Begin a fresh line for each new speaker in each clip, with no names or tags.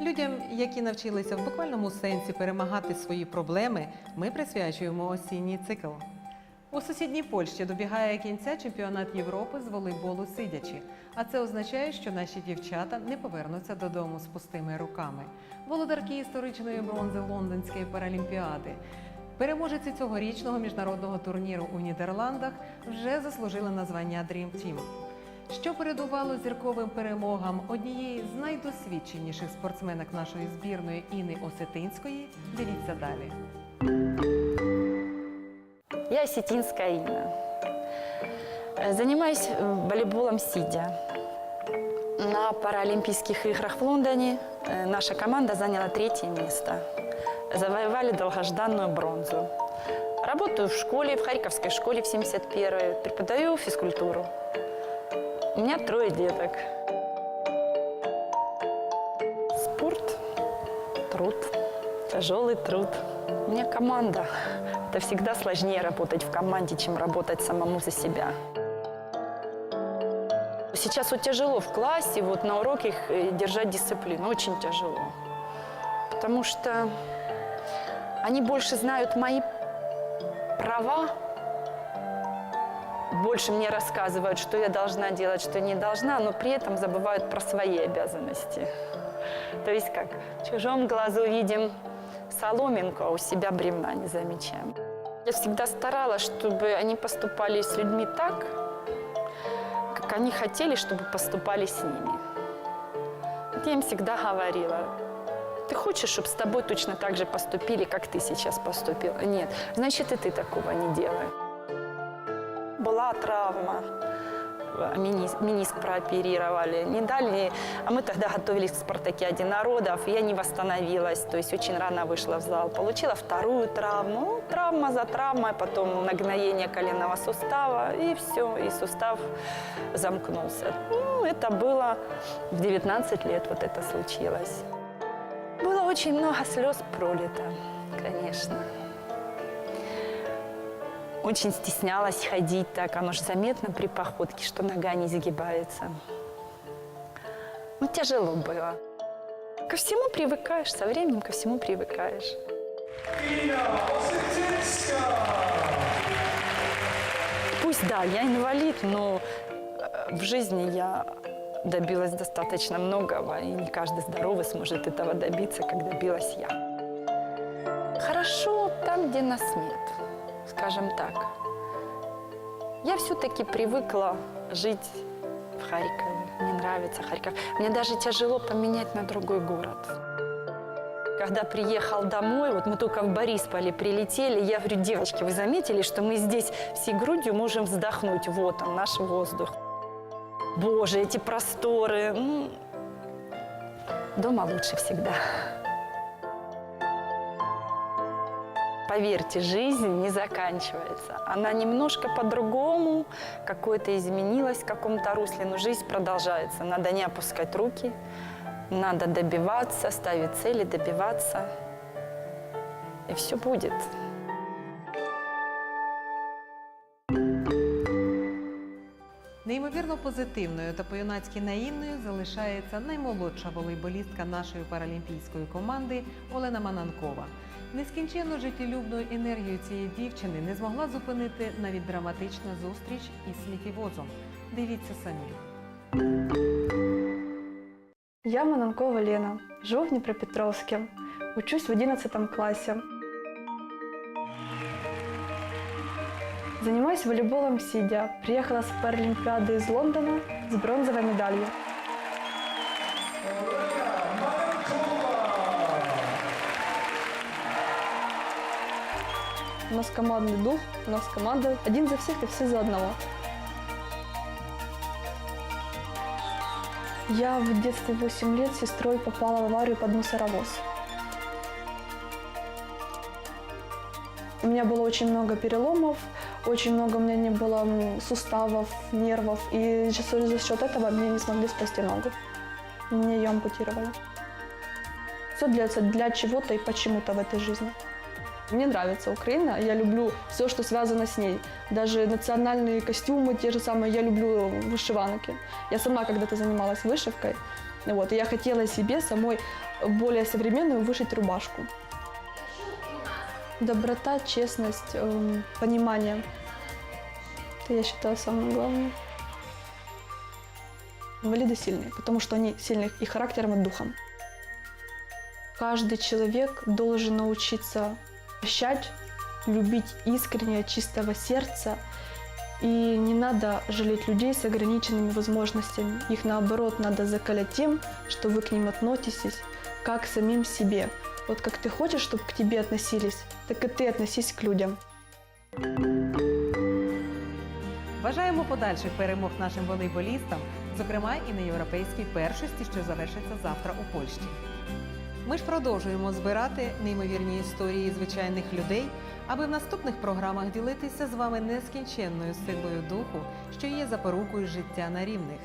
Людям, які навчилися в буквальному сенсі перемагати свої проблеми, ми присвячуємо осінній цикл. У сусідній Польщі добігає кінця чемпіонат Європи з волейболу сидячи. А це означає, що наші дівчата не повернуться додому з пустими руками. Володарки історичної бронзи Лондонської паралімпіади. Переможеці цьогорічного міжнародного турніру у Нідерландах вже заслужили названня Dream Team Що передувало зірковим перемогам однієї з найдосвідченіших спортсменок нашої збірної Інни Осетинської, дивіться далі.
Я осетинская Инна. Э, Занимаюсь э, волейболом сидя. На Паралимпийских играх в Лондоне э, наша команда заняла третье место. Завоевали долгожданную бронзу. Работаю в школе, в Харьковской школе в 71-й. Преподаю физкультуру. У меня трое деток. Спорт, труд, тяжелый труд. У меня команда. Это всегда сложнее работать в команде, чем работать самому за себя. Сейчас вот тяжело в классе, вот на уроках э, держать дисциплину, очень тяжело. Потому что они больше знают мои права, больше мне рассказывают, что я должна делать, что не должна, но при этом забывают про свои обязанности. То есть как в чужом глазу видим соломинку, а у себя бревна не замечаем. Я всегда старалась, чтобы они поступали с людьми так, как они хотели, чтобы поступали с ними. Вот я им всегда говорила, ты хочешь, чтобы с тобой точно так же поступили, как ты сейчас поступил? Нет, значит и ты такого не делай. Травма, миниск прооперировали, не дали, а мы тогда готовились к спартакиаде народов, я не восстановилась, то есть очень рано вышла в зал, получила вторую травму, Ну, травма за травмой, потом нагноение коленного сустава, и все, и сустав замкнулся. Ну, это было в 19 лет, вот это случилось. Было очень много слез пролито, конечно. Очень стеснялась ходить так, оно же заметно при походке, что нога не загибается. Ну, тяжело было. Ко всему привыкаешь, со временем ко всему привыкаешь. Пусть, да, я инвалид, но э, в жизни я добилась достаточно многого, и не каждый здоровый сможет этого добиться, как добилась я. Хорошо там, где нас нет, скажем так. Я все-таки привыкла жить в Харькове. Мне нравится Харьков. Мне даже тяжело поменять на другой город. Когда приехал домой, вот мы только в Борисполе прилетели, я говорю, девочки, вы заметили, что мы здесь всей грудью можем вздохнуть? Вот он, наш воздух. Боже, эти просторы. Дома лучше всегда. Поверьте, жизнь не заканчивается. Она немножко по-другому, какое-то изменилась в каком-то русле, но жизнь продолжается. Надо не опускать руки, надо добиваться, ставить цели, добиваться. И все будет.
Неймовірно позитивною та по-юнацьки наївною залишається наймолодша волейболістка нашої паралімпійської команди Олена Мананкова. Нескінченну життєлюбну енергію цієї дівчини не змогла зупинити навіть драматична зустріч із сміттєвозом. Дивіться самі.
Я Мананкова Лена, живу в Днепропетровске, учусь в 11 классе. Занимаюсь волейболом сидя. Приехала с Паралимпиады из Лондона с бронзовой медалью. У нас командный дух, у нас команда один за всех и все за одного. Я в детстве 8 лет с сестрой попала в аварию под мусоровоз. У меня было очень много переломов, очень много у меня не было суставов, нервов. И за счет этого мне не смогли спасти ногу. Мне ее ампутировали. Все для, для чего-то и почему-то в этой жизни. Мне нравится Украина, я люблю все, что связано с ней. Даже национальные костюмы те же самые, я люблю вышиванки. Я сама когда-то занималась вышивкой, вот, и я хотела себе самой более современную вышить рубашку. Доброта, честность, эм, понимание. Это я считаю самым главным. Инвалиды сильные, потому что они сильные и характером, и духом. Каждый человек должен научиться прощать, любить искренне, от чистого сердца. И не надо жалеть людей с ограниченными возможностями. Их наоборот надо закалять тем, что вы к ним относитесь как к самим себе. Вот как ты хочешь, чтобы к тебе относились, так и ты относись к людям.
Бажаємо подальших перемог нашим волейболістам, зокрема і на європейській першості, що завершиться завтра у Польщі. Ми ж продовжуємо збирати неймовірні історії звичайних людей, аби в наступних програмах ділитися з вами нескінченною силою духу, що є запорукою життя на рівних.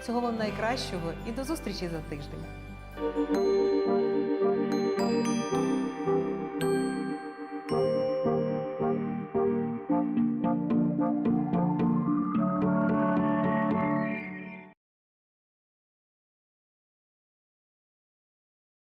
Всього вам найкращого і до зустрічі за тиждень.